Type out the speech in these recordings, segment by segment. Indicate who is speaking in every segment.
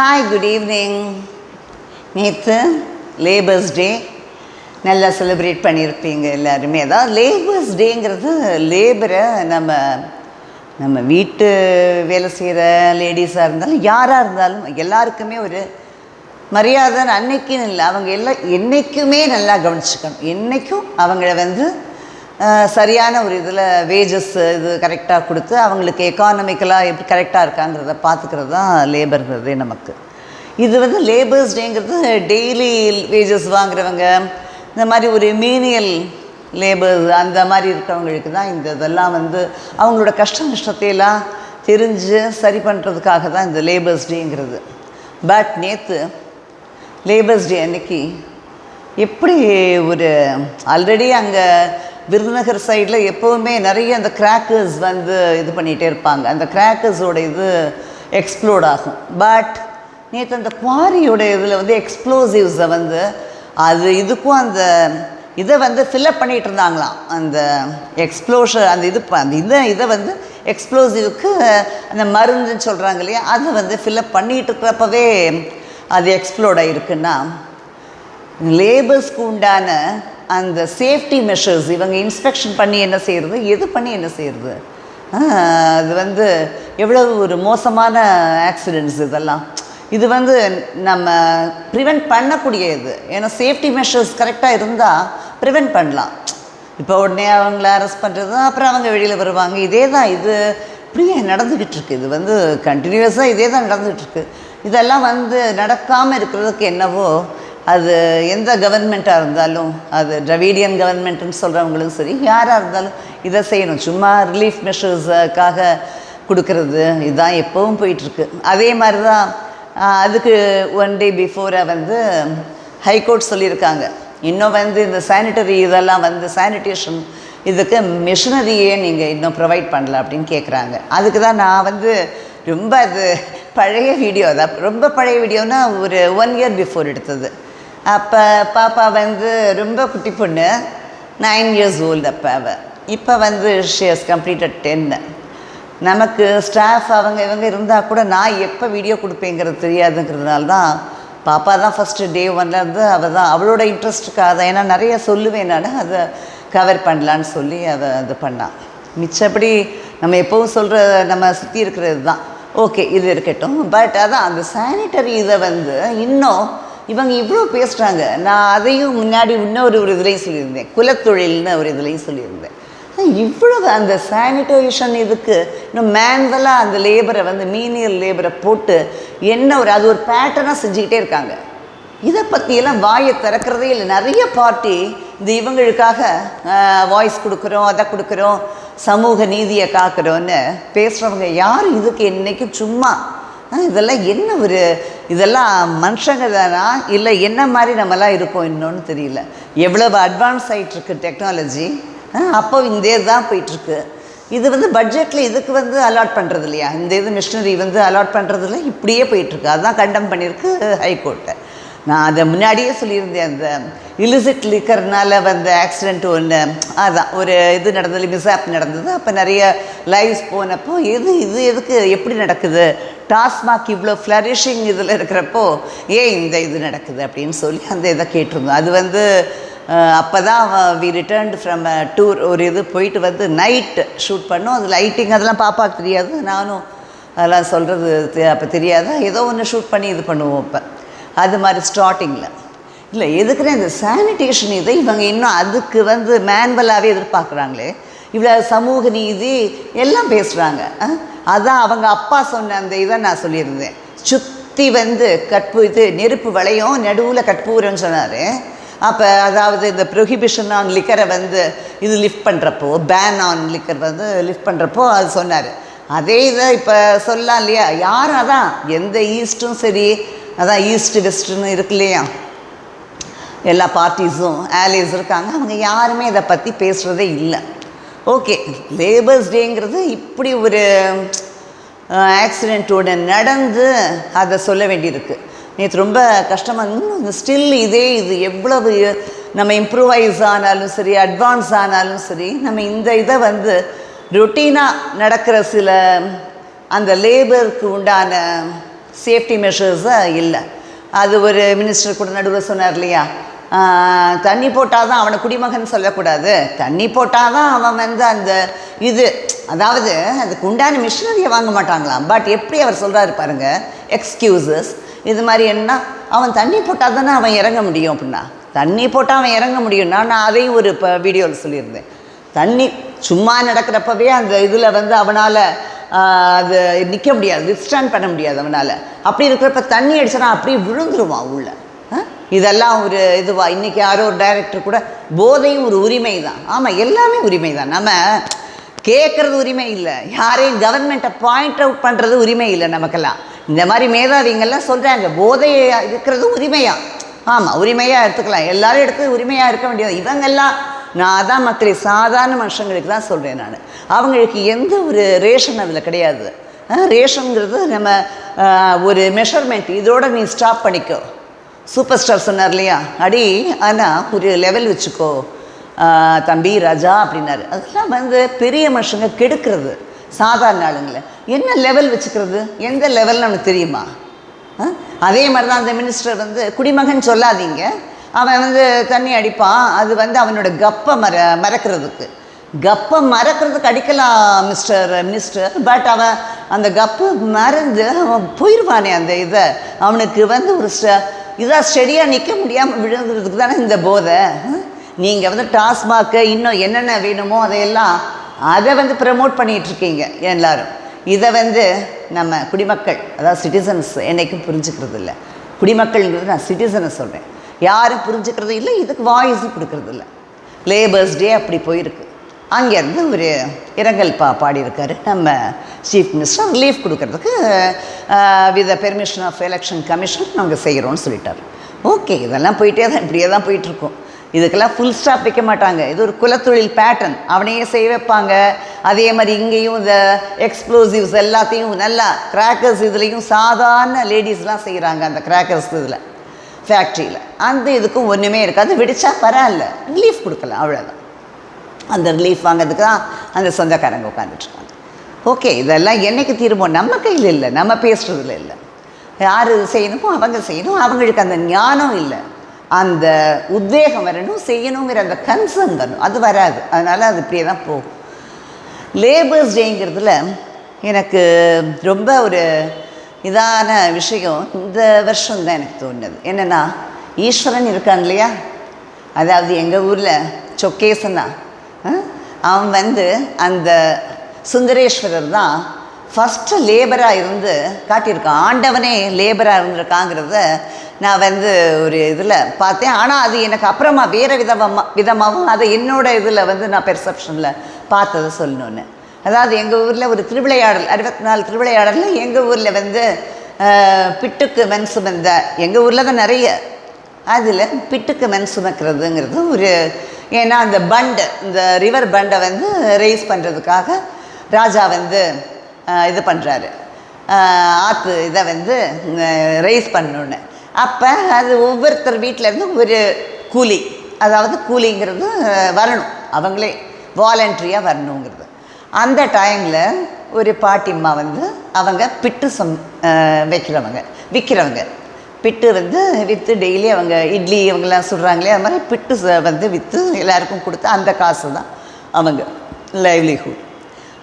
Speaker 1: Hi good evening நேற்று labours day நல்லா celebrate பண்ணியிருப்பீங்க எல்லாருமே. அதாவது லேபர்ஸ் டேங்கிறது லேபரை நம்ம நம்ம வீட்டு வேலை செய்கிற லேடிஸாக இருந்தாலும் யாராக இருந்தாலும் எல்லாருக்குமே ஒரு மரியாதை அன்னைக்குன்னு இல்லை அவங்க எல்லாம் என்றைக்குமே நல்லா கவனிச்சுக்கணும். என்றைக்கும் அவங்கள வந்து சரியான ஒரு இதில் வேஜஸ் இது கரெக்டாக கொடுத்து அவங்களுக்கு எக்கானமிக்கலாக எப்படி கரெக்டாக இருக்காங்கிறத பார்த்துக்கிறது தான் லேபர்ங்கிறதே நமக்கு. இது வந்து லேபர்ஸ் டேங்கிறது டெய்லி வேஜஸ் வாங்குறவங்க இந்த மாதிரி ஒரு மீனியல் லேபர் அந்த மாதிரி இருக்கிறவங்களுக்கு தான் இந்த இதெல்லாம் வந்து அவங்களோட கஷ்ட நஷ்டத்தையெல்லாம் தெரிஞ்சு சரி பண்ணுறதுக்காக தான் இந்த லேபர்ஸ் டேங்கிறது பட் நேற்று லேபர்ஸ் டே அன்னைக்கு எப்படி ஒரு ஆல்ரெடி அங்கே விருதுநகர் சைடில் எப்போவுமே நிறைய அந்த கிராக்கர்ஸ் வந்து இது பண்ணிகிட்டே இருப்பாங்க. அந்த கிராக்கர்ஸோட இது எக்ஸ்ப்ளோர்ட் ஆகும். பட் நேற்று அந்த குவாரியோட இதில் வந்து எக்ஸ்ப்ளோசிவ்ஸை வந்து அது இதுக்கும் அந்த இதை வந்து ஃபில்அப் பண்ணிகிட்டு இருந்தாங்களாம். அந்த எக்ஸ்ப்ளோஷர் அந்த இது ப- அந்த இதை இதை வந்து எக்ஸ்ப்ளோசிவ்க்கு அந்த மருந்துன்னு சொல்கிறாங்க இல்லையா? அதை வந்து ஃபில்அப் பண்ணிகிட்டு இருக்கிறப்பவே அது எக்ஸ்ப்ளோர்ட் ஆகிருக்குன்னா லேபர்ஸ்க்கு உண்டான அந்த சேஃப்டி மெஷர்ஸ் இவங்க இன்ஸ்பெக்ஷன் பண்ணி என்ன செய்கிறது எது பண்ணி என்ன செய்கிறது அது வந்து எவ்வளவு ஒரு மோசமான ஆக்சிடெண்ட்ஸ் இதெல்லாம். இது வந்து நம்ம ப்ரிவெண்ட் பண்ணக்கூடிய இது ஏன்னா சேஃப்டி மெஷர்ஸ் கரெக்டாக இருந்தால் ப்ரிவெண்ட் பண்ணலாம். இப்போ உடனே அவங்கள அரெஸ்ட் பண்ணுறது அப்புறம் அவங்க வெளியில் வருவாங்க. இதே தான் இது. இப்படியே நடந்துக்கிட்டு இருக்கு. இது வந்து கண்டினியூஸாக இதே தான் நடந்துகிட்ருக்கு இதெல்லாம் வந்து நடக்காமல் இருக்கிறதுக்கு என்னவோ அது எந்த கவர்மெண்ட்டாக இருந்தாலும் அது ட்ரவிடியன் கவர்மெண்ட்டுன்னு சொல்கிறவங்களும் சரி யாராக இருந்தாலும் இதை செய்யணும். சும்மா ரிலீஃப் மெஷர்ஸுக்காக கொடுக்கறது. இதுதான் எப்போவும் போயிட்டுருக்கு. அதே மாதிரி தான் அதுக்கு ஒன் டே பிஃபோராக வந்து ஹைகோர்ட் சொல்லியிருக்காங்க. இன்னும் வந்து இந்த சானிட்டரி இதெல்லாம் வந்து சானிடேஷன் இதுக்கு மிஷினரியே நீங்கள் இன்னும் ப்ரொவைட் பண்ணல அப்படின்னு கேட்குறாங்க அதுக்கு தான் நான் வந்து ரொம்ப அது பழைய வீடியோ தான் ரொம்ப பழைய வீடியோனால் ஒரு ஒன் இயர் பிஃபோர் எடுத்தது. அப்போ பாப்பா வந்து ரொம்ப குட்டி பொண்ணு நைன் இயர்ஸ் ஓல்டு அப்போ அவள் இப்போ வந்து ஷி ஹஸ் கம்ப்ளீட்டட் டென்னு நமக்கு ஸ்டாஃப் அவங்க இவங்க இருந்தால் கூட நான் எப்போ வீடியோ கொடுப்பேங்கிறது தெரியாதுங்கிறதுனால தான் பாப்பா தான் ஃபஸ்ட்டு டே ஒன்லேருந்து அவள் தான். அவளோட இன்ட்ரெஸ்ட்டுக்காக தான். ஏன்னா நிறைய சொல்லுவேன் நான். அதை கவர் பண்ணலான்னு சொல்லி அதை இது பண்ணான் மிச்சப்படி நம்ம எப்போவும் சொல்கிற நம்ம சுற்றி இருக்கிறது தான். ஓகே இது இருக்கட்டும். பட் அதான் அந்த சானிட்டரி இதை வந்து இன்னும் இவங்க இவ்வளோ பேசுகிறாங்க நான் அதையும் முன்னாடி இன்னொரு ஒரு இதுலேயும் சொல்லியிருந்தேன். குலத்தொழில்னு ஒரு இதுலேயும் சொல்லியிருந்தேன். இவ்வளவு அந்த சானிடைசேஷன் இதுக்கு இன்னும் மேன்வலாக அந்த லேபரை வந்து மீனியல் லேபரை போட்டு என்ன ஒரு அது ஒரு பேட்டர்னாக செஞ்சுக்கிட்டே இருக்காங்க. இதை பற்றியெல்லாம் வாயை திறக்கிறதே இல்லை. நிறைய பார்ட்டி இந்த இவங்களுக்காக வாய்ஸ் கொடுக்குறோம் அதை கொடுக்குறோம் சமூக நீதியை காக்கிறோன்னு பேசுகிறவங்க யாரும் இதுக்கு என்றைக்கும் சும்மா இதெல்லாம் என்ன ஒரு இதெல்லாம் மனுஷங்க தானா இல்லை என்ன மாதிரி நம்மலாம் இருக்கோம் இன்னொன்று தெரியல. எவ்வளவு அட்வான்ஸ் ஆகிட்டுருக்கு டெக்னாலஜி அப்போ இந்த தான் போயிட்டுருக்கு. இது வந்து பட்ஜெட்டில் இதுக்கு வந்து அலாட் பண்ணுறது இல்லையா இந்த இது மிஷினரி வந்து அலாட் பண்ணுறதுல இப்படியே போயிட்டுருக்கு. அதுதான் கண்டம் பண்ணியிருக்கு ஹைகோர்ட்டை நான் அதை முன்னாடியே சொல்லியிருந்தேன் அந்த இலிசிட் லிக்கர்னால வந்த ஆக்சிடெண்ட் ஒன்று அதான் ஒரு இது நடந்தது மிஸ்ஆப் நடந்தது. அப்போ நிறைய லைவ்ஸ் போனப்போ எது இது எதுக்கு எப்படி நடக்குது? டாஸ்மாக் இவ்வளோ ஃப்ளரிஷிங் இதில் இருக்கிறப்போ ஏன் இந்த இது நடக்குது அப்படின்னு சொல்லி அந்த இதை கேட்டிருந்தோம். அது வந்து அப்போ தான் வி ரிட்டர்ன்டு ஃப்ரம் டூர் ஒரு இது போயிட்டு வந்து நைட் ஷூட் பண்ணோம். அது லைட்டிங் அதெல்லாம் பாப்பாவுக்கு தெரியாது. நானும் அதெல்லாம் சொல்கிறது அப்போ தெரியாதா? ஏதோ ஒன்று ஷூட் பண்ணி இது பண்ணுவோம் இப்போ. அது மாதிரி ஸ்டார்டிங்கில் இல்லை எதுக்குன்னா இந்த சானிடேஷன் இதை இவங்க இன்னும் அதுக்கு வந்து மேன்வலாகவே எதிர்பார்க்குறாங்களே. இவ்வளோ சமூக நீதி எல்லாம் பேசுகிறாங்க அதான் அவங்க அப்பா சொன்ன அந்த இதை நான் சொல்லியிருந்தேன். சுற்றி வந்து கற்பு இது நெருப்பு வளையும் நடுவில் கற்பூரன்னு சொன்னார். அப்போ அதாவது இந்த ப்ரொஹிபிஷன் ஆன் லிக்கரை வந்து இது லிஃப்ட் பண்ணுறப்போ பேன் ஆன் லிக்கர் வந்து லிஃப்ட் பண்ணுறப்போ அது சொன்னார். அதே இதை இப்போ சொல்லலாம் இல்லையா? யார் அதான் எந்த ஈஸ்ட்டும் சரி அதான் ஈஸ்ட்டு வெஸ்ட்டுன்னு இருக்கு இல்லையா? எல்லா பார்ட்டிஸும் ஆலிஸ் இருக்காங்க. அவங்க யாருமே இதை பற்றி பேசுகிறதே இல்லை. ஓகே லேபர்ஸ் டேங்கிறது இப்படி ஒரு ஆக்சிடெண்ட்டோட நடந்து அதை சொல்ல வேண்டியிருக்கு. நேற்று ரொம்ப கஷ்டமாக இன்னும் ஸ்டில் இதே இது. எவ்வளவு நம்ம இம்ப்ரூவைஸ் ஆனாலும் சரி அட்வான்ஸ் ஆனாலும் சரி நம்ம இந்த இதை வந்து ரொட்டீனாக நடக்கிற சில அந்த லேபருக்கு உண்டான சேஃப்டி மெஷர்ஸை இல்லை. அது ஒரு மினிஸ்டர் கூட நடுவில் சொன்னார் இல்லையா? தண்ணி போட்டால் தான் அவனை குடிமகன் சொல்லக்கூடாது. தண்ணி போட்டால் தான் அவன் வந்து அந்த இது அதாவது அதுக்கு உண்டான மிஷினரியை வாங்க மாட்டாங்களாம். பட் எப்படி அவர் சொல்கிறாரு பாருங்க எக்ஸ்கியூசஸ் இது மாதிரி என்ன? அவன் தண்ணி போட்டால் தானே அவன் இறங்க முடியும் அப்படின்னா. தண்ணி போட்டால் அவன் இறங்க முடியும்னா நான் அதையும் ஒரு இப்போ வீடியோவில் சொல்லியிருந்தேன். தண்ணி சும்மா நடக்கிறப்பவே அந்த இதில் வந்து அவனால் அது நிற்க முடியாது வித்ஸ்டாண்ட் பண்ண முடியாது அவனால். அப்படி இருக்கிறப்ப தண்ணி அடிச்சனா அப்படியே விழுந்துருவான் உள்ளே. இதெல்லாம் ஒரு இதுவா? இன்றைக்கி யாரோ ஒரு டைரக்டர் கூட போதையும் ஒரு உரிமை தான் ஆமாம் எல்லாமே உரிமை தான் நம்ம கேட்குறது உரிமை இல்லை. யாரையும் கவர்மெண்ட்டை பாயிண்ட் அவுட் பண்ணுறது உரிமை இல்லை நமக்கெல்லாம். இந்த மாதிரி மேதாவிங்கெல்லாம் சொல்கிறாங்க போதை இருக்கிறது உரிமையாக ஆமாம் உரிமையாக எடுத்துக்கலாம். எல்லாரும் எடுத்து உரிமையாக இருக்க வேண்டியது. இவங்கெல்லாம் நான் அதான் மக்களே சாதாரண மனுஷங்களுக்கு தான் சொல்கிறேன் நான். அவங்களுக்கு எந்த ஒரு ரேஷன் அதில் கிடையாது. ஆ, ரேஷனுங்கிறது நம்ம ஒரு மெஷர்மெண்ட் இதோட நீ ஸ்டாப் பண்ணிக்கோ. சூப்பர் ஸ்டார் சொன்னார் இல்லையா? அடி ஆனால் ஒரு லெவல் வச்சுக்கோ. தம்பி ராஜா அப்படின்னாரு. அதெல்லாம் வந்து பெரிய மனுஷங்க கெடுக்கிறது. சாதாரண ஆளுங்களை. என்ன லெவல் வச்சுக்கிறது? எந்த லெவல்னு நமக்கு தெரியுமா? அதே மாதிரி தான் அந்த மினிஸ்டர் வந்து குடிமகன் சொல்லாதீங்க. அவன் வந்து தண்ணி அடிப்பான். அது வந்து அவனோட கப்பை மற மறக்கிறதுக்கு. கப்பை மறக்கிறதுக்கு அடிக்கலாம் மிஸ்டர் மினிஸ்டர் பட் அவன் அந்த கப்பு மறந்து அவன் போயிடுவானே அந்த இதை. அவனுக்கு வந்து ஒரு ஸ்ட இதாக ஸ்டெடியாக நிற்க முடியாமல் விழுங்குறதுக்கு தானே இந்த போதை. நீங்கள் வந்து டாஸ்மாக்கு இன்னும் என்னென்ன வேணுமோ அதையெல்லாம் அதை வந்து ப்ரமோட் பண்ணிகிட்டு இருக்கீங்க இதை வந்து நம்ம குடிமக்கள் அதாவது சிட்டிசன்ஸ் என்னைக்கும் புரிஞ்சுக்கிறது இல்லை. குடிமக்கள்ங்கிறது நான் சிட்டிசனை சொல்கிறேன் யாரும் புரிஞ்சுக்கிறது இல்லை இதுக்கு வாய்ஸும் கொடுக்கறது இல்லை. லேபர்ஸ் டே அப்படி போயிருக்கு. அங்கேருந்து ஒரு இரங்கல் பா பாடியிருக்காரு. நம்ம சீஃப் மினிஸ்டர் லீவ் கொடுக்கறதுக்கு with permission of election commission நாங்கள் செய்கிறோம்னு சொல்லிட்டார். ஓகே இதெல்லாம் போயிட்டே தான் இப்படியே தான் போயிட்டுருக்கோம். இதுக்கெல்லாம் ஃபுல் ஸ்டாப் வைக்க மாட்டாங்க. இது ஒரு குலத்தொழில் பேட்டர்ன் அவனையே செய்ய வைப்பாங்க. அதே மாதிரி இங்கேயும் இந்த எக்ஸ்ப்ளோசிவ்ஸ் எல்லாத்தையும் நல்லா கிராக்கர்ஸ் இதுலேயும் சாதாரண லேடிஸ்லாம் செய்கிறாங்க அந்த கிராக்கர்ஸ் இதில் ஃபேக்ட்ரியில் அந்த இதுக்கும் ஒன்றுமே இருக்காது. வெடிச்சா பரவாயில்ல. லீஃப் கொடுக்கலாம் அவ்வளோதான் அந்த ரிலீஃப் வாங்கிறதுக்கு தான் அந்த சொந்தக்காரங்க உட்காந்துட்ருக்காங்க ஓகே இதெல்லாம் என்னைக்கு தீருமோ நம்ம கையில் இல்லை நம்ம பேசுகிறதுல இல்லை. யார் செய்யணுமோ அவங்க செய்யணும் அவங்களுக்கு அந்த ஞானம் இல்லை. அந்த உத்வேகம் வரணும் செய்யணுங்கிற அந்த கன்சர்ன் வரணும். அது வராது. அதனால் அது இப்படியே தான் போகும். லேபர்ஸ் டேங்கிறதுல எனக்கு ரொம்ப ஒரு இதான விஷயம் இந்த வருஷம் தான் எனக்கு தோணுது. என்னென்னா ஈஸ்வரன் இருக்கான் இல்லையா? அதாவது எங்கள் ஊரில் சொக்கேசனா அவன் வந்து அந்த சுந்தரேஸ்வரர் தான் ஃபஸ்ட்டு லேபராக இருந்து காட்டியிருக்கான். ஆண்டவனே லேபராக இருந்திருக்காங்கிறத நான் வந்து ஒரு இதில் பார்த்தேன். ஆனால் அது எனக்கு அப்புறமா வேறு விதமாக விதமாகவும் அதை என்னோடய இதில் வந்து நான் பெர்செப்ஷனில் பார்த்ததை சொல்லணுன்னு அதாவது எங்கள் ஊரில் ஒரு திருவிளையாடல் அறுபத்தி நாலு திருவிளையாடலில் எங்கள் ஊரில் வந்து பிட்டுக்கு மண் சுமந்த எங்கள் ஊரில் தான் நிறைய. அதில் பிட்டுக்கு மண் சுமக்கிறதுங்கிறது ஒரு ஏன்னா அந்த பண்டு இந்த ரிவர் பண்டை வந்து ரைஸ் பண்ணுறதுக்காக ராஜா வந்து இது பண்ணுறாரு ஆற்று இதை வந்து ரைஸ் பண்ணணுன்னு அப்போ அது ஒவ்வொருத்தர் வீட்டிலேருந்து ஒரு கூலி அதாவது கூலிங்கிறது வரணும். அவங்களே வாலண்ட்ரியாக வரணுங்கிறது. அந்த டைமில் ஒரு பாட்டிம்மா வந்து அவங்க பிட்டு சம் வைக்கிறவங்க விற்கிறவங்க பிட்டு வந்து விற்று டெய்லி அவங்க இட்லி இவங்கெல்லாம் சுடுறாங்களே அது மாதிரி பிட்டு வந்து விற்று எல்லாருக்கும் கொடுத்து அந்த காசு தான் அவங்க லைவ்லிஹுட்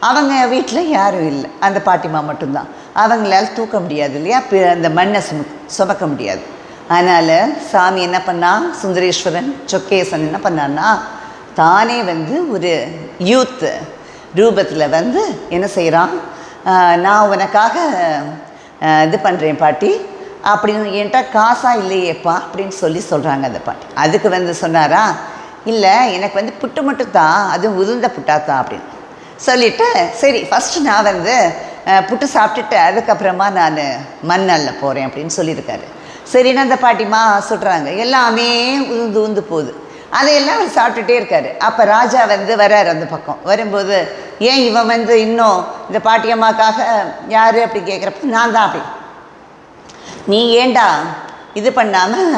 Speaker 1: அவங்க வீட்டில் யாரும் இல்லை. அந்த பாட்டிமா மட்டும்தான். அவங்களால தூக்க முடியாது இல்லையா? அந்த மண்ணை சும சுமக்க முடியாது. அதனால் சாமி என்ன பண்ணா? சுந்தரேஸ்வரன் சொக்கேசன் என்ன பண்ணான்னா தானே வந்து ஒரு யூத் ரூபத்தில் வந்து என்ன செய்கிறான் நான் உனக்காக இது பண்ணுறேன் பாட்டி. அப்படின்னு என்கிட்ட காசா இல்லையேப்பா அப்படின்னு சொல்லி சொல்கிறாங்க அந்த பாட்டி. அதுக்கு வந்து சொன்னாரா இல்லை எனக்கு வந்து புட்டு மட்டும் தான் அதுவும் உதிர்ந்த புட்டா தான் அப்படின்னு. சொல்லிட்டு சரி ஃபஸ்ட்டு நான் வந்து புட்டு சாப்பிட்டுட்டு அதுக்கப்புறமா நான் மண்ணல்ல போகிறேன் அப்படின்னு சொல்லியிருக்காரு. சரின்னு அந்த பாட்டிமா சொல்கிறாங்க எல்லாமே உந்து உந்து போகுது. அதையெல்லாம் அவர் சாப்பிட்டுட்டே இருக்காரு. அப்போ ராஜா வந்து வராரு அந்த பக்கம். வரும்போது ஏன் இவன் வந்து இன்னும் இந்த பாட்டியம்மாக்காக யார்? அப்படி கேட்குறப்ப நான் தான் அப்படி நீ ஏண்டா இது பண்ணாமல்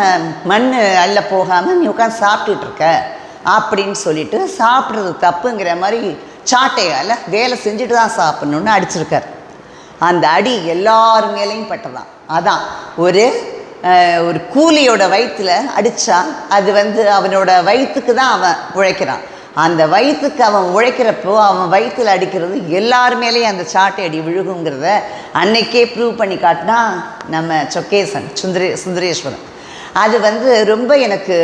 Speaker 1: மண் அள்ள போகாமல் நீ உட்காந்து சாப்பிட்டுட்டு இருக்க? அப்படின்னு சொல்லிட்டு சாப்பிட்றது தப்புங்கிற மாதிரி சாட்டையால் வேலை செஞ்சுட்டு தான் சாப்பிட்ணுன்னு அடிச்சிருக்கார். அந்த அடி எல்லார் மேலேயும் பட்டதான். அதான் ஒரு ஒரு கூலியோட வயிற்றில் அடித்தா அது வந்து அவனோட வயிற்றுக்கு தான் அவன் உழைக்கிறான். அந்த வயிற்றுக்கு அவன் உழைக்கிறப்போ அவன் வயிற்றில் அடிக்கிறது எல்லார் மேலேயும் அந்த சாட்டை அடி விழுகுங்கிறத அன்னைக்கே ப்ரூவ் பண்ணி காட்டினா நம்ம சொக்கேசன் சுந்தரே சுந்தரேஸ்வரன். அது வந்து ரொம்ப எனக்கு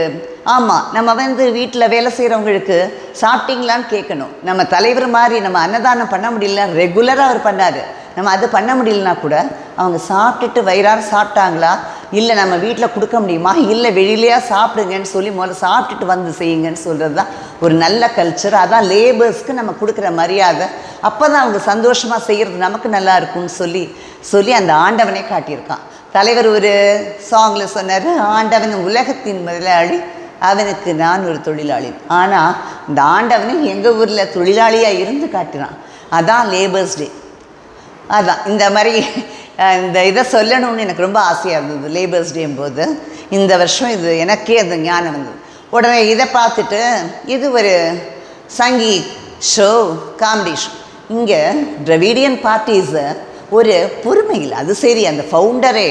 Speaker 1: ஆமாம் நம்ம வந்து வீட்டில் வேலை செய்கிறவங்களுக்கு சாப்பிட்டீங்களான்னு கேட்கணும். நம்ம தலைவர் மாதிரி நம்ம அன்னதானம் பண்ண முடியல ரெகுலராக அவர் பண்ணார். நம்ம அது பண்ண முடியலனா கூட அவங்க சாப்பிட்டுட்டு வயிறார சாப்பிட்டாங்களா? இல்லை நம்ம வீட்டில் கொடுக்க முடியுமா? இல்லை வெளியிலையா சாப்பிடுங்கன்னு சொல்லி முதல்ல சாப்பிட்டுட்டு வந்து செய்யுங்கன்னு சொல்கிறது தான் ஒரு நல்ல கல்ச்சர் அதான் லேபர்ஸ்க்கு நம்ம கொடுக்குற மரியாதை. அப்போ தான் அவங்க சந்தோஷமாக செய்கிறது நமக்கு நல்லா இருக்கும்னு சொல்லி சொல்லி அந்த ஆண்டவனே காட்டியிருக்கான். தலைவர் ஒரு சாங்கில் சொன்னார் ஆண்டவன் உலகத்தின் முதலாளி அவனுக்கு நான் ஒரு தொழிலாளி. ஆனால் இந்த ஆண்டவனும் எங்கள் ஊரில் தொழிலாளியாக இருந்து காட்டினான் அதான் லேபர்ஸ் டே அதான் இந்த மாதிரி இந்த இதை சொல்லணும்னு எனக்கு ரொம்ப ஆசையாக இருந்தது லேபர்ஸ் டேம் போது. இந்த வருஷம் இது எனக்கே அந்த ஞானம் வந்தது. உடனே இதை பார்த்துட்டு இது ஒரு சங்கி ஷோ காமெடி ஷோ இங்கே திராவிடியன் பார்ட்டிஸை ஒரு பொறுமை இல்லை. அது சரி அந்த ஃபவுண்டரே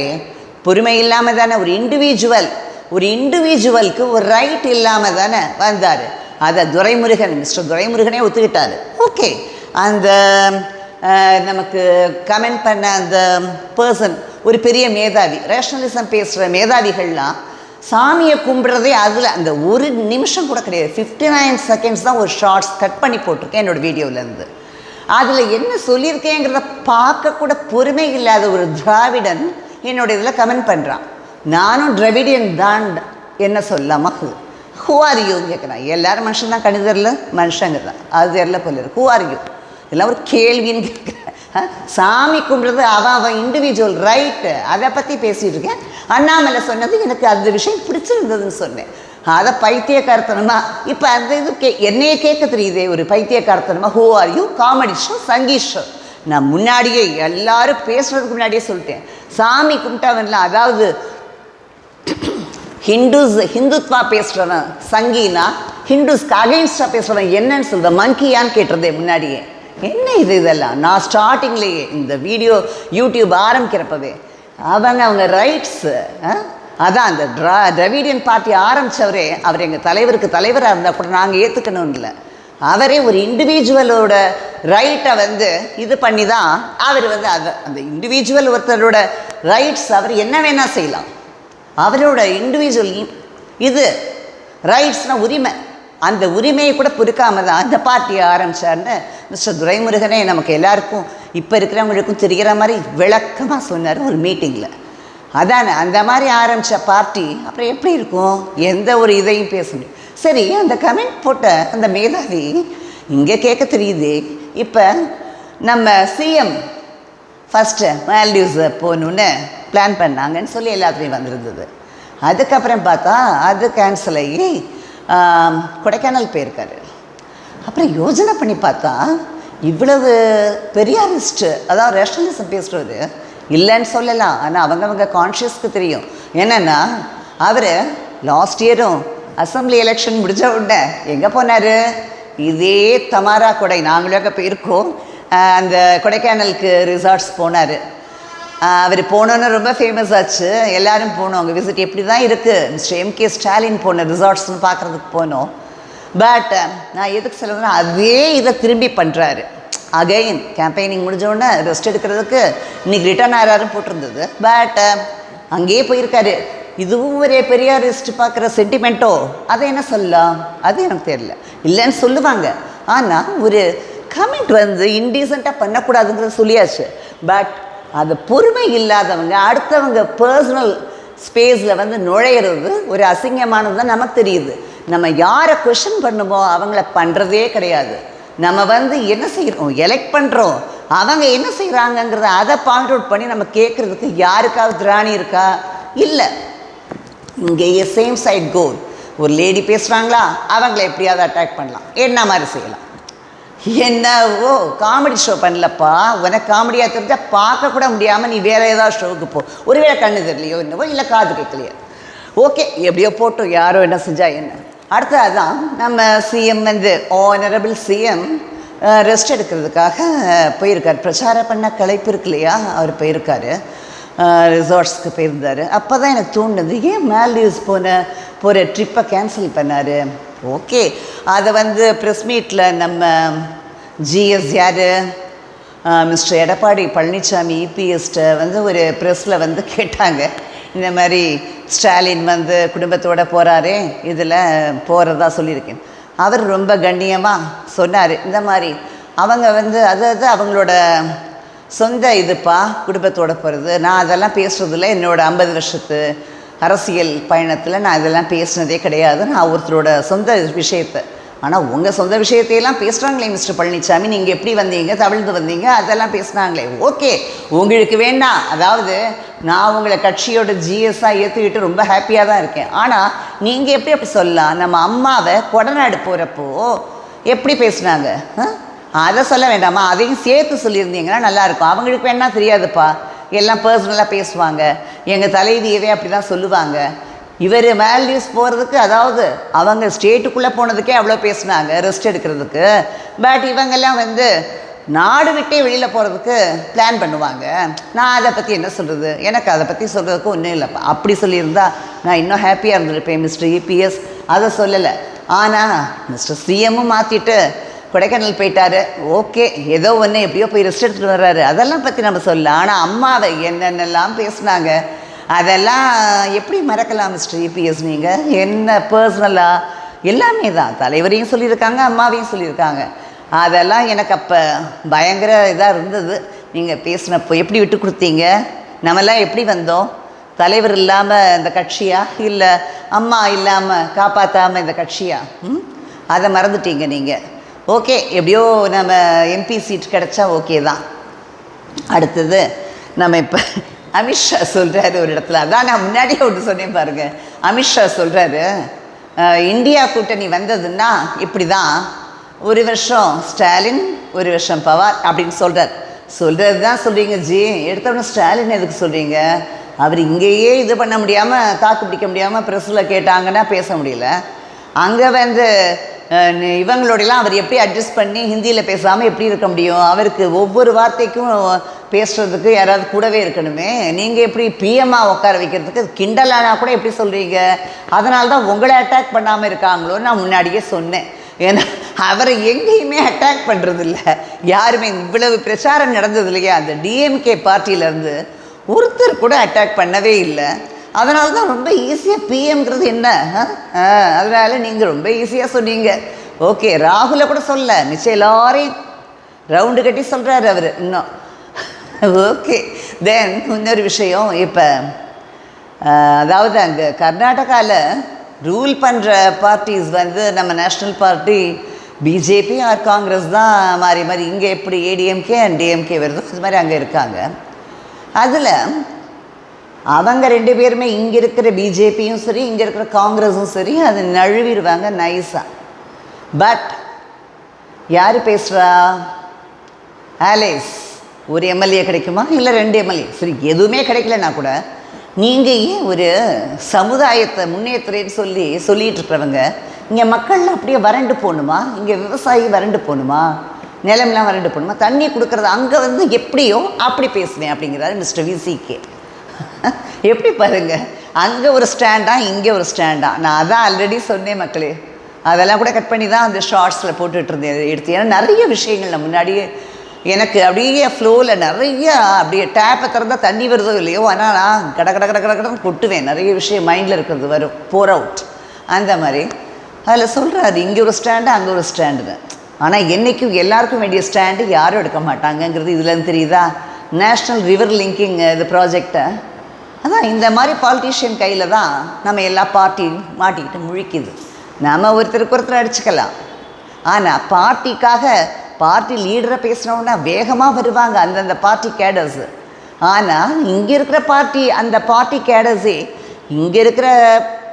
Speaker 1: பொறுமை இல்லாமல் தானே ஒரு இண்டிவிஜுவல் ஒரு இண்டிவிஜுவலுக்கு ஒரு ரைட் இல்லாமல் தானே வந்தார். அதை துரைமுருகன் மிஸ்டர் துரைமுருகனே ஒத்துக்கிட்டாரு. ஓகே அந்த நமக்கு கமெண்ட் பண்ண அந்த பர்சன் ஒரு பெரிய மேதாவி ரேஷனலிசம் பேசுகிற மேதாவிகள்லாம் சாமியை கும்பிட்றதே அதில் அந்த ஒரு நிமிஷம் கூட கிடையாது. ஃபிஃப்டி நைன் செகண்ட்ஸ் தான் ஒரு ஷார்ட்ஸ் கட் பண்ணி போட்டிருக்கேன் என்னோட வீடியோவிலேருந்து அதில் என்ன சொல்லியிருக்கேங்கிறத பார்க்கக்கூட பொறுமை இல்லாத ஒரு திராவிடன் என்னோட இதில் கமெண்ட் பண்ணுறான் நானும் திராவிடியன் தான் என்ன சொல்லாமா ஹூ ஆர் யூ கேட்குறான் எல்லோரும் மனுஷன் தான் கணிதரில்? மனுஷங்க தான். அது தெரியல போல ஹூ ஆர் யூ இதெல்லாம் ஒரு கேள்வின்னு கேட்குறேன். சாமி கும்பிட்றது அவன் அவன் இண்டிவிஜுவல் ரைட்டு அதை பற்றி பேசிகிட்டு இருக்கேன். அண்ணாமலை சொன்னது எனக்கு அந்த விஷயம் பிடிச்சிருந்ததுன்னு சொன்னேன். அதை பைத்தியக்காரத்தனமா? இப்போ அந்த இது கே என்னையே கேட்க தெரியுதே ஒரு பைத்தியக்காரத்தனமா? Who are you comedy show Sangeet show நான் முன்னாடியே எல்லாரும் பேசுறதுக்கு முன்னாடியே சொல்லிட்டேன். சாமி கும்பிட்டவன்லாம் அதாவது ஹிந்துஸ் ஹிந்துத்வா பேசுகிறவன் சங்கீனா ஹிந்துஸ்க்கு அகைன்ஸ்டாக பேசுகிறவன் என்னன்னு சொல்கிறேன் மங்கியான்னு கேட்டிருந்தேன் முன்னாடியே. என்ன இது இதெல்லாம்? நான் ஸ்டார்டிங்லேயே இந்த வீடியோ யூடியூப் ஆரம்பிக்கிறப்பவே அவங்க அவங்க ரைட்ஸு அதான் அந்த ட்ரா திராவிடியன் பார்ட்டி ஆரம்பித்தவரே அவர் எங்கள் தலைவருக்கு தலைவராக இருந்தால் கூட நாங்கள் ஏற்றுக்கணும் இல்லை. அவரே ஒரு இண்டிவிஜுவலோட ரைட்டை வந்து இது பண்ணி தான் அவர் வந்து அதை அந்த இண்டிவிஜுவல் ஒருத்தரோட ரைட்ஸ் அவர் என்ன வேணால் செய்யலாம். அவரோட இண்டிவிஜுவல் இது ரைட்ஸ்னால் உரிமை. அந்த உரிமையை கூட பொறுக்காமல் தான் அந்த பார்ட்டியை ஆரம்பிச்சார்னு மிஸ்டர் துரைமுருகனே நமக்கு எல்லாருக்கும் இப்போ இருக்கிறவங்களுக்கும் தெரிகிற மாதிரி விளக்கமாக சொன்னார் ஒரு மீட்டிங்கில் அதானே அந்த மாதிரி ஆரம்பித்த பார்ட்டி அப்புறம் எப்படி இருக்கும்? எந்த ஒரு இதையும் பேச முடியும் சரி அந்த கமெண்ட் போட்ட அந்த மேதாவி இங்கே கேட்க தெரியுது. இப்போ நம்ம சிஎம் ஃபஸ்ட்டு மால்டிவ்ஸ் போகணுன்னு பிளான் பண்ணாங்கன்னு சொல்லி எல்லாத்துலேயும் வந்திருந்தது. அதுக்கப்புறம் பார்த்தா அது கேன்சல் ஆகி கொடைக்கானல் போயிருக்காரு. அப்புறம் யோஜனை பண்ணி பார்த்தா இவ்வளவு பெரியாரிஸ்ட்டு அதாவது ரேஷனலிசம் பேசுகிறது இல்லைன்னு சொல்லலாம் ஆனால் அவங்கவங்க கான்ஷியஸ்க்கு தெரியும். என்னென்னா அவர் லாஸ்ட் இயரும் அசம்பிளி எலெக்ஷன் முடிஞ்ச உடனே எங்கே போனார்? இதே தமாரா கொடை நாங்களும் அங்கே போயிருக்கோம். அந்த கொடைக்கானலுக்கு ரிசார்ட்ஸ் போனார். அவர் போனோன்னு ரொம்ப ஃபேமஸ் ஆச்சு. எல்லாரும் போனோம். அங்கே விசிட் எப்படி தான் இருக்குது மிஸ்டர் எம்கே ஸ்டாலின் போன ரிசார்ட்ஸ்னு பார்க்குறதுக்கு போனோம். பட் நான் எதுக்கு சொல்லுவேன்னா அதே இதை திரும்பி பண்ணுறாரு அகைன் கேம்பெயினிங் முடிஞ்சோடனே ரெஸ்ட் எடுக்கிறதுக்கு இன்னைக்கு ரிட்டர்ன் ஆகிறாரு போட்டிருந்தது. பட் அங்கேயே போயிருக்காரு. இதுவும் ஒரு பெரியாரிஸ்ட் பார்க்குற சென்டிமெண்ட்டோ அதை என்ன சொல்லலாம்? அது எனக்கு தெரியல. இல்லைன்னு சொல்லுவாங்க. ஆனால் ஒரு கமெண்ட் வந்து இன்டீசெண்டாக பண்ணக்கூடாதுங்கிறத சொல்லியாச்சு. பட் அது பொறுமை இல்லாதவங்க அடுத்தவங்க பர்சனல் ஸ்பேஸில் வந்து நுழையிறது ஒரு அசிங்கமானது தான் நமக்கு தெரியுது. நம்ம யாரை கொஷின் பண்ணுமோ அவங்கள பண்ணுறதே கிடையாது. நம்ம வந்து என்ன செய்கிறோம் எலெக்ட் பண்ணுறோம் அவங்க என்ன செய்கிறாங்கங்கிறத அதை பாயிண்ட் அவுட் பண்ணி நம்ம கேட்குறதுக்கு யாருக்காவது திராணி இருக்கா? இல்லை. இங்கேயே சேம் சைட் கோல் ஒரு லேடி பேசுகிறாங்களா அவங்கள எப்படியாவது அட்டாக் பண்ணலாம். என்ன மாதிரி செய்யலாம்? என்னவோ காமெடி ஷோ பண்ணலப்பா. உனக்கு காமெடியாக தெரிஞ்சால் பார்க்க கூட முடியாமல் நீ வேறு ஏதாவது ஷோவுக்கு போ. ஒருவேளை கண்ணு தெரியலையோ என்னவோ இல்லை காது கேட்கலையோ. ஓகே எப்படியோ போட்டோம். யாரோ என்ன செஞ்சா என்ன. அடுத்து அதான் நம்ம சிஎம் வந்து ஆனரபிள் சிஎம் ரெஸ்ட் எடுக்கிறதுக்காக போயிருக்கார். பிரச்சாரம் பண்ண களைப்பு இருக்கு இல்லையா? அவர் போயிருக்காரு. ரிசார்ட்ஸ்க்கு போயிருந்தார். அப்போ தான் எனக்கு தோணுது ஏன் மால்டீவ்ஸ் போன போகிற ட்ரிப்பை கேன்சல் பண்ணார்? ஓகே. அதை வந்து ப்ரெஸ் மீட்டில் நம்ம ஜிஎஸ் யார்? மிஸ்டர் எடப்பாடி பழனிசாமி இபிஎஸ்ட்டை வந்து ஒரு ப்ரெஸ்ஸில் வந்து கேட்டாங்க. இந்த மாதிரி ஸ்டாலின் வந்து குடும்பத்தோட போகிறாரே இதில் போகிறதா சொல்லியிருக்கேன். அவர் ரொம்ப கண்ணியமாக சொன்னார். இந்த மாதிரி அவங்க வந்து அது அது அவங்களோட சொந்த இதுப்பா குடும்பத்தோட போகிறது நான் அதெல்லாம் பேசுறதில்ல. என்னோடய ஐம்பது வருஷத்து அரசியல் பயணத்தில் நான் இதெல்லாம் பேசினதே கிடையாது. நான் ஒருத்தரோட சொந்த விஷயத்தை ஆனால் உங்கள் சொந்த விஷயத்தையெல்லாம் பேசுகிறாங்களே மிஸ்டர் பழனிசாமி நீங்கள் எப்படி வந்தீங்க? தவிழ்ந்து வந்தீங்க? அதெல்லாம் பேசுனாங்களே. ஓகே உங்களுக்கு வேண்டாம் அதாவது நான் உங்களை கட்சியோட ஜிஎஸ்ஸாக ஏற்றுக்கிட்டு ரொம்ப ஹாப்பியாக தான் இருக்கேன். ஆனால் நீங்கள் எப்படி அப்படி சொல்லலாம்? நம்ம அம்மாவை கொடநாடு போகிறப்போ எப்படி பேசுனாங்க? அதை சொல்ல வேண்டாமா? அதையும் சேர்த்து சொல்லியிருந்தீங்கன்னா நல்லாயிருக்கும் அவங்களுக்கு வேணா தெரியாதுப்பா. எல்லாம் பர்சனலாக பேசுவாங்க. எங்கள் தலைவியவே அப்படி தான் சொல்லுவாங்க. இவர் மால்டீவ்ஸ் போகிறதுக்கு அதாவது அவங்க ஸ்டேட்டுக்குள்ளே போனதுக்கே அவ்வளோ பேசினாங்க ரெஸ்ட் எடுக்கிறதுக்கு. பட் இவங்கெல்லாம் வந்து நாடு விட்டே வெளியில் போகிறதுக்கு பிளான் பண்ணுவாங்க. நான் அதை பற்றி என்ன சொல்கிறது எனக்கு அதை பற்றி சொல்கிறதுக்கு ஒன்றும் இல்லைப்பா அப்படி சொல்லியிருந்தா நான் இன்னும் ஹாப்பியாக இருந்திருப்பேன் மிஸ்டர் இபிஎஸ் அதை சொல்லலை. ஆனால் மிஸ்டர் சிஎம்மும் மாற்றிட்டு கொடைக்கானல் போயிட்டாரு. ஓகே ஏதோ ஒன்று எப்படியோ போய் ரெஸ்ட் எடுத்துகிட்டு வர்றாரு. அதெல்லாம் பற்றி நம்ம சொல்லலாம். ஆனால் அம்மாவை என்னென்னலாம் பேசுனாங்க அதெல்லாம் எப்படி மறக்கலாம் மிஸ்டர் இபிஎஸ் நீங்கள் என்ன பர்சனலாக எல்லாமே தான். தலைவரையும் சொல்லியிருக்காங்க அம்மாவையும் சொல்லியிருக்காங்க. அதெல்லாம் எனக்கு அப்போ பயங்கர இதாக இருந்தது. நீங்கள் பேசினப்போ எப்படி விட்டு கொடுத்தீங்க? நம்மெல்லாம் எப்படி வந்தோம்? தலைவர் இல்லாமல் இந்த கட்சியா? இல்லை அம்மா இல்லாமல் காப்பாற்றாமல் இந்த கட்சியா? ம்? அதை மறந்துட்டீங்க நீங்கள் ஓகே எப்படியோ நம்ம எம்பி சீட் கிடச்சா ஓகே தான். அடுத்தது நம்ம இப்போ அமித்ஷா சொல்கிறாரு ஒரு இடத்துல. அதான் நான் முன்னாடியே ஒன்று சொன்னேன் பாருங்கள் அமித்ஷா சொல்கிறாரு இந்தியா கூட்டணி வந்ததுன்னா இப்படி தான் ஒரு வருஷம் ஸ்டாலின் ஒரு வருஷம் பவார் அப்படின்னு சொல்கிறார் சொல்கிறது தான் சொல்கிறீங்க ஜி. எடுத்தவொடனே ஸ்டாலின் எதுக்கு சொல்கிறீங்க அவர் இங்கேயே இது பண்ண முடியாமல் தாக்கு பிடிக்க முடியாமல் ப்ரெஸ்ஸில் கேட்டாங்கன்னா பேச முடியல. அங்கே வந்து இவங்களோடலாம் அவர் எப்படி அட்ஜஸ்ட் பண்ணி ஹிந்தியில் பேசாமல் எப்படி இருக்க முடியும்? அவருக்கு ஒவ்வொரு வார்த்தைக்கும் பேசுகிறதுக்கு யாராவது கூடவே இருக்கணுமே. நீங்கள் எப்படி பிஎம்மாக உட்கார வைக்கிறதுக்கு கிண்டலானா கூட எப்படி சொல்கிறீங்க அதனால தான் உங்களை அட்டாக் பண்ணாமல் இருக்காங்களோன்னு நான் முன்னாடியே சொன்னேன். ஏன்னா அவரை எங்கேயுமே அட்டாக் பண்ணுறதில்ல யாருமே இவ்வளவு பிரச்சாரம் நடந்தது இல்லையா? அந்த டிஎம்கே பார்ட்டியிலேருந்து ஒருத்தர் கூட அட்டாக் பண்ணவே இல்லை. அதனால தான் ரொம்ப ஈஸியாக பிஎம்ங்கிறது என்ன? ஆ? அதனால் நீங்கள் ரொம்ப ஈஸியாக சொன்னீங்க. ஓகே ராகுல கூட சொல்ல. மிச்சம் எல்லாரையும் ரவுண்டு கட்டி சொல்கிறாரு அவர் இன்னும். ஓகே தென் இன்னொரு விஷயம் இப்போ அதாவது அங்கே கர்நாடகாவில் ரூல் பண்ணுற பார்ட்டிஸ் வந்து நம்ம national party BJP or Congress தான் மாறி மாறி இங்கே எப்படி ஏடிஎம்கே அண்ட் டிஎம்கே வருதோ அது மாதிரி அங்கே இருக்காங்க. அதில் அவங்க ரெண்டு பேருமே இங்கே இருக்கிற பிஜேபியும் சரி இங்கே இருக்கிற காங்கிரஸும் சரி அது நழுவிடுவாங்க நைஸாக பட் யார் பேசுகிறா ஆலேஸ் ஒரு எம்எல்ஏ கிடைக்குமா? இல்லை ரெண்டு எம்எல்ஏ சரி எதுவுமே கிடைக்கலன்னா கூட நீங்கள் ஏன் ஒரு சமுதாயத்தை முன்னேற்றுறேன்னு சொல்லி சொல்லிட்டு இருக்கிறவங்க இங்கே மக்கள்லாம் அப்படியே வறண்டு போகணுமா? இங்கே விவசாயி வறண்டு போகணுமா? நிலம்லாம் வறண்டு போகணுமா? தண்ணி கொடுக்குறது அங்கே வந்து எப்படியோ அப்படி பேசுவேன் அப்படிங்கிறாரு மிஸ்டர் விசிகே எப்படி பாருங்க? அங்கே ஒரு ஸ்டாண்டா இங்கே ஒரு ஸ்டாண்டா நான் அதான் ஆல்ரெடி சொன்னேன் மக்களே. அதெல்லாம் கூட கட் பண்ணி தான் அந்த ஷார்ட்ஸில் போட்டுட்டு இருந்தேன் எடுத்து. ஏன்னா நிறைய விஷயங்கள் நான் முன்னாடியே எனக்கு அப்படியே ஃப்ளோவில் நிறைய அப்படியே டேப்பை திறந்தா தண்ணி வருதோ இல்லையோ ஆனால் நான் கட கட கட கட கடன்னு கொட்டுவேன். நிறைய விஷயம் மைண்டில் இருக்கிறது வரும். போர் அவுட் அந்த மாதிரி. அதில் சொல்கிறாரு இங்கே ஒரு ஸ்டாண்டு அங்கே ஒரு ஸ்டாண்டுன்னு ஆனால் என்றைக்கும் எல்லாருக்கும் வேண்டிய ஸ்டாண்டு யாரும் எடுக்க மாட்டாங்கங்கிறது இதுலேருந்து தெரியுதா? நேஷ்னல் ரிவர் லிங்கிங் இது ப்ராஜெக்டை அதான் இந்த மாதிரி பாலிட்டிஷியன் கையில் தான் நம்ம எல்லா பார்ட்டியும் மாட்டிக்கிட்டு முழிக்குது. நம்ம ஒருத்தருக்கு ஒருத்தர் அடிச்சுக்கலாம். ஆனால் பார்ட்டிக்காக பார்ட்டி லீடரை பேசினோன்னா வேகமாக வருவாங்க அந்தந்த பார்ட்டி கேடர்ஸு ஆனால் இங்கே இருக்கிற பார்ட்டி அந்த பார்ட்டி கேடர்ஸே இங்கே இருக்கிற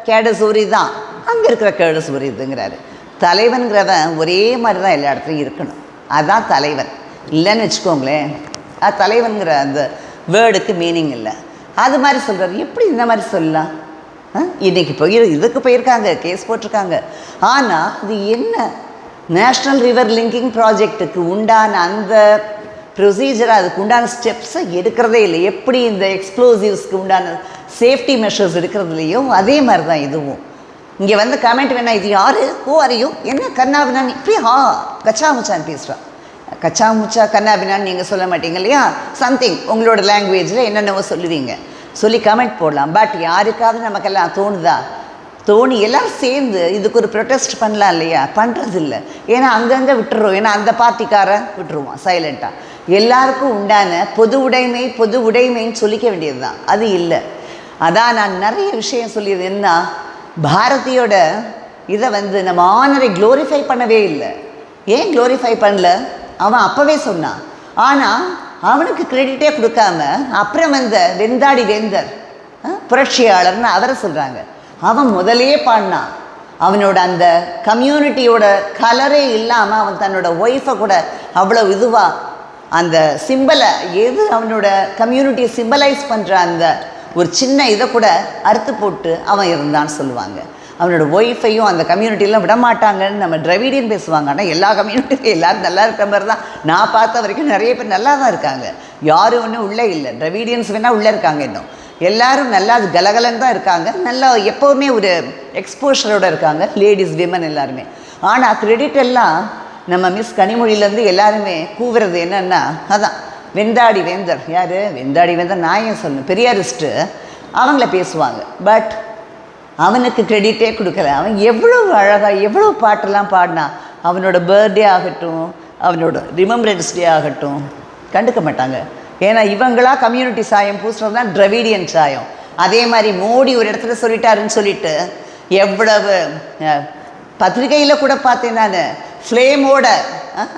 Speaker 1: கேடர்ஸ் ஒரு தான். அங்கே இருக்கிற கேடர்ஸ் ஒரு இதுங்கிறாரு. தலைவன்கிறவன் ஒரே மாதிரி தான் எல்லா இடத்துலையும் இருக்கணும். அதுதான் தலைவன். இல்லைன்னு வச்சுக்கோங்களேன் அது தலைவன்கிற அந்த வேர்டுக்கு மீனிங் இல்லை. அது மாதிரி சொல்கிறாரு எப்படி இந்த மாதிரி சொல்லலாம்? ஆ? போய் இதுக்கு போயிருக்காங்க கேஸ் போட்டிருக்காங்க. ஆனால் இது என்ன? நேஷ்னல் ரிவர் லிங்கிங் ப்ராஜெக்ட்டுக்கு உண்டான அந்த ப்ரொசீஜர் அதுக்கு உண்டான ஸ்டெப்ஸை எடுக்கிறதே இல்லை. எப்படி இந்த எக்ஸ்ப்ளோசிவ்ஸ்க்கு உண்டான சேஃப்டி மெஷர்ஸ் எடுக்கிறதுலையும் அதே மாதிரி தான் இதுவும். இங்கே வந்து கமெண்ட் வேணா இது யாரு? ஓ அறியும் என்ன? கண்ணாபினான் இப்படி ஹா கச்சா முச்சான்னு பேசுகிறான் கச்சா முச்சா கண்ணாபினான்னு நீங்கள் சொல்ல மாட்டீங்க இல்லையா? சம்திங் உங்களோட லாங்குவேஜில் என்னென்னவோ சொல்லுவீங்க. சொல்லி கமெண்ட் போடலாம். பட் யாருக்காவது நமக்கெல்லாம் தோணுதா? தோணி எல்லோரும் சேர்ந்து இதுக்கு ஒரு ப்ரொட்டஸ்ட் பண்ணலாம் இல்லையா? பண்ணுறது இல்லை ஏன்னா அங்கங்கே விட்டுருவோம் ஏன்னா அந்த பார்ட்டிக்காரன் விட்டுருவான் சைலண்ட்டாக எல்லாருக்கும் உண்டான பொது உடைமை பொது உடைமைன்னு சொல்லிக்க வேண்டியது தான் அது இல்லை. அதான் நான் நிறைய விஷயம் சொல்லியது என்ன? பாரதியோட இதை வந்து நம்ம ஆனரை க்ளோரிஃபை பண்ணவே இல்லை. ஏன் க்ளோரிஃபை பண்ணல? அவன் அப்போவே சொன்னான். ஆனால் அவனுக்கு கிரெடிட்டே கொடுக்காம அப்புறம் வந்த வெந்தாடி வேந்தர் புரட்சியாளர்னு அவரை சொல்கிறாங்க அவன் முதலே பாடினான். அவனோட அந்த கம்யூனிட்டியோட கலரே இல்லாமல் அவன் தன்னோட ஒய்ஃபை கூட அவ்வளோ இதுவாக அந்த சிம்பலை எது அவனோட கம்யூனிட்டியை சிம்பலைஸ் பண்ணுற அந்த ஒரு சின்ன இதை கூட அறுத்து போட்டு அவன் இருந்தான்னு சொல்லுவாங்க. அவனோட ஒய்ஃபையும் அந்த கம்யூனிட்டிலாம் விட மாட்டாங்கன்னு நம்ம டிரவிடியன் பேசுவாங்க. ஆனால் எல்லா கம்யூனிட்டியும் எல்லோரும் நல்லா இருக்கிற மாதிரி தான் நான் பார்த்த வரைக்கும் நிறைய பேர் நல்லா தான் இருக்காங்க. யாரும் ஒன்றும் உள்ளே இல்லை. டிரவிடியன்ஸ் வேணால் உள்ளே இருக்காங்க இன்னும். எல்லாரும் நல்லா அது கலகலன்னு தான் இருக்காங்க. நல்லா எப்போவுமே ஒரு எக்ஸ்போஷரோடு இருக்காங்க. லேடிஸ் விமன் எல்லாருமே. ஆனால் கிரெடிட் எல்லாம் நம்ம மிஸ் கனிமொழியிலேருந்து எல்லாருமே கூவுறது என்னென்னா அதான் வெந்தாடி வேந்தர். யார்? வெந்தாடி வேந்தர் நான் ஏன் சொல்லணும்? பெரியாரிஸ்ட்டு அவங்கள பேசுவாங்க. பட் அவனுக்கு கிரெடிட்டே கொடுக்கல. அவன் எவ்வளோ அழகாக எவ்வளோ பாட்டெல்லாம் பாடினான் அவனோட பர்த்டே ஆகட்டும் அவனோட ரிமம்பரன்ஸ் டே ஆகட்டும் கண்டுக்க மாட்டாங்க. ஏன்னா இவங்களா கம்யூனிட்டி சாயம் பூசுறது தான் திராவிடியன் சாயம். அதே மாதிரி மோடி ஒரு இடத்துல சொல்லிட்டாருன்னு சொல்லிட்டு எவ்வளவு பத்திரிகையில் கூட பார்த்தேன் நான். ஃப்ளேமோட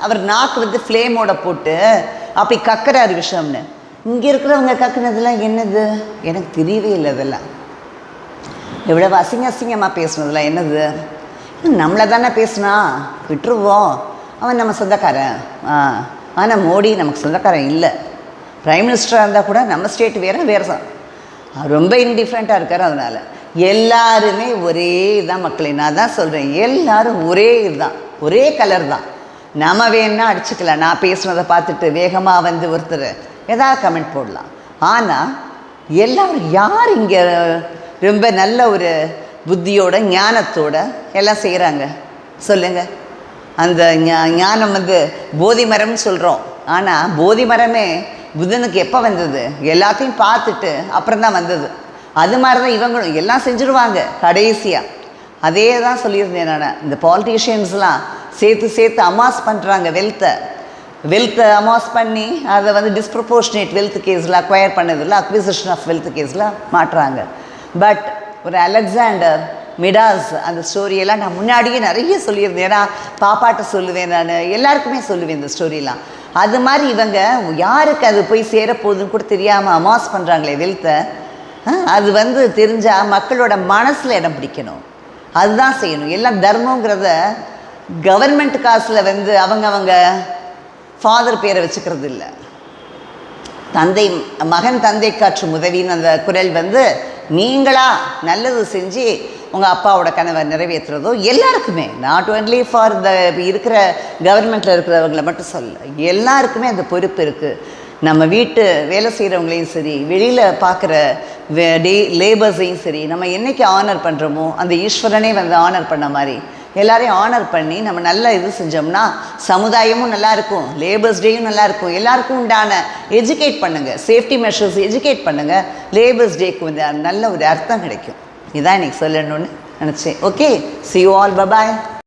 Speaker 1: அவர் நாக்கு வந்து ஃப்ளேமோட போட்டு அப்படி கக்கறாரு விஷம்னு. இங்கே இருக்கிறவங்க கக்குனதெல்லாம் என்னது? எனக்கு தெரியவே இல்லை அதெல்லாம். எவ்வளவு அசிங்க அசிங்கமாக பேசுனதுல என்னது? நம்மளை தானே பேசுனா? விட்டுருவோம். அவன் நம்ம சொந்தக்காரன். ஆ ஆனால் மோடி நமக்கு சொந்தக்காரன் இல்லை. ப்ரைம் மினிஸ்டராக இருந்தால் கூட நம்ம ஸ்டேட் வேறு வேறு ரொம்ப இன்டிஃப்ரெண்ட்டாக இருக்கார் அதனால். எல்லாருமே ஒரே இதுதான் மக்களே. நான் தான் சொல்கிறேன் எல்லாரும் ஒரே இதுதான். ஒரே கலர் தான். நம்ம வேணால் அடிச்சுக்கலாம். நான் பேசுனதை பார்த்துட்டு வேகமாக வந்து ஒருத்தர் ஏதாவது கமெண்ட் போடலாம். ஆனால் எல்லோரும் யார் இங்கே ரொம்ப நல்ல ஒரு புத்தியோட ஞானத்தோட எல்லாம் செய்கிறாங்க சொல்லுங்கள் அந்த ஞா- ஞானம் வந்து போதி மரம்னு சொல்கிறோம் ஆனால் போதி மரமே புதனுக்கு எப்போ வந்தது? எல்லாத்தையும் பார்த்துட்டு அப்புறம் தான் வந்தது. அது மாதிரி தான் இவங்களும் எல்லாம் செஞ்சுருவாங்க கடைசியாக அதே தான் சொல்லியிருந்தேன் நான். இந்த பாலிட்டிஷியன்ஸ்லாம் சேர்த்து சேர்த்து அமாஸ் பண்ணுறாங்க வெல்த்தை வெல்த்தை அமாஸ் பண்ணி அதை வந்து டிஸ்ப்ரப்போர்ஷனேட் வெல்த் கேஸில் அக்வயர் பண்ணதில் அக்விசிஷன் ஆஃப் வெல்த் கேஸில் மாட்டுறாங்க. பட் ஒரு அலெக்சாண்டர் மிடாஸ் அந்த ஸ்டோரியெல்லாம் நான் முன்னாடியே நிறைய சொல்லியிருந்தேன். ஏன்னா பாப்பாட்ட சொல்லுவேன் நான். எல்லாருக்குமே சொல்லுவேன் இந்த ஸ்டோரிலாம் அது மாதிரி இவங்க யாருக்கு அது போய் சேரப்போகுதுன்னு கூட தெரியாமல் அமாஸ் பண்ணுறாங்களே வெல்த்தை அது வந்து தெரிஞ்சால் மக்களோட மனசில் இடம் பிடிக்கணும். அதுதான் செய்யணும். எல்லாம் தர்மங்கிறத கவர்மெண்ட் காசில் வந்து அவங்க அவங்க ஃபாதர் பேரை வச்சுக்கிறது இல்லை தந்தை மகன் தந்தை காற்றும் உதவின்னு அந்த குரல் வந்து நீங்களாக நல்லது செஞ்சு உங்கள் அப்பாவோட கனவை நிறைவேற்றுறதோ எல்லாருக்குமே நாட் ஒன்லி ஃபார் த இருக்கிற கவர்மெண்ட்டில் இருக்கிறவங்கள மட்டும் சொல்ல எல்லாருக்குமே அந்த பொறுப்பு இருக்குது நம்ம வீட்டு வேலை செய்கிறவங்களையும் சரி வெளியில் பார்க்குற வே டே லேபர்ஸையும் சரி நம்ம என்னைக்கு ஆனர் பண்ணுறோமோ அந்த ஈஸ்வரனே வந்து ஆனர் பண்ண மாதிரி எல்லாரையும் ஆனர் பண்ணி நம்ம நல்ல இது செஞ்சோம்னா சமுதாயமும் நல்லா இருக்கும் லேபர்ஸ் டேயும் நல்லா இருக்கும். எல்லாருக்கும் உண்டான எஜுகேட் பண்ணுங்கள் சேஃப்டி மெஷர்ஸ் எஜுகேட் பண்ணுங்கள் லேபர்ஸ் டேக்கு வந்து நல்ல ஒரு அர்த்தம் கிடைக்கும். இதான் எனக்கு சொல்லணும்னு நினச்சேன். Okay see you all bye bye